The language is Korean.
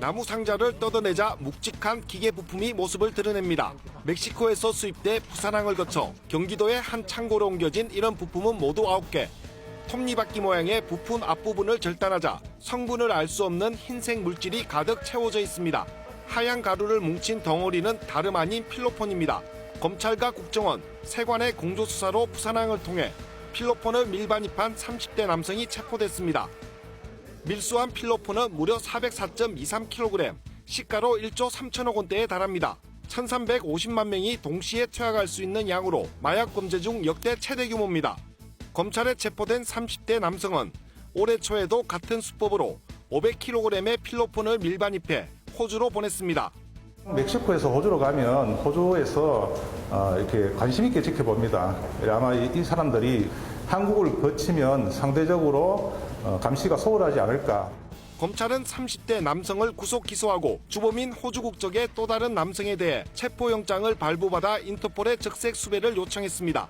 나무 상자를 뜯어내자 묵직한 기계 부품이 모습을 드러냅니다. 멕시코에서 수입돼 부산항을 거쳐 경기도의 한 창고로 옮겨진 이런 부품은 모두 9개. 톱니바퀴 모양의 부품 앞부분을 절단하자 성분을 알 수 없는 흰색 물질이 가득 채워져 있습니다. 하얀 가루를 뭉친 덩어리는 다름 아닌 필로폰입니다. 검찰과 국정원, 세관의 공조수사로 부산항을 통해 필로폰을 밀반입한 30대 남성이 체포됐습니다. 밀수한 필로폰은 무려 404.23kg, 시가로 1조 3천억 원대에 달합니다. 1350만 명이 동시에 투약할 수 있는 양으로 마약 범죄 중 역대 최대 규모입니다. 검찰에 체포된 30대 남성은 올해 초에도 같은 수법으로 500kg의 필로폰을 밀반입해 호주로 보냈습니다. 멕시코에서 호주로 가면 호주에서 어, 이렇게 관심 있게 지켜봅니다. 아마 이, 이 사람들이 한국을 거치면 상대적으로 어, 감시가 소홀하지 않을까. 검찰은 30대 남성을 구속 기소하고 주범인 호주 국적의 또 다른 남성에 대해 체포영장을 발부받아 인터폴에 즉색 수배를 요청했습니다.